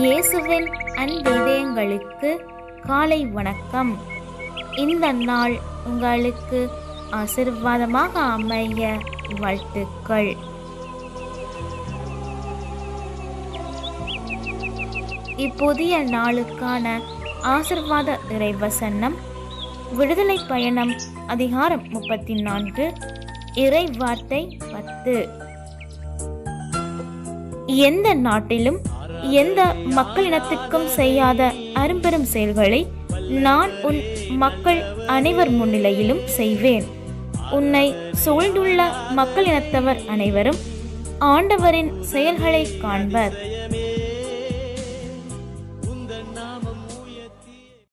இயேசுவின் அன்பிதயங்களுக்கு காலை வணக்கம். இந்த நாள் உங்களுக்கு ஆசிர்வாதமாக அமைய வாழ்த்துக்கள். இப்புதிய நாளுக்கான ஆசிர்வாத இறைவசனம் விடுதலை பயணம் அதிகாரம் முப்பத்தி நான்கு இறை வார்த்தை பத்து. எந்த நாட்டிலும் எந்த மக்களினத்திற்கும் செய்யாத அரும்பெரும் செயல்களை நான் உன் மக்கள் அனைவர் முன்னிலையிலும் செய்வேன். உன்னை சூழ்ந்துள்ள மக்கள் இனத்தவர் அனைவரும் ஆண்டவரின் செயல்களை காண்பர்.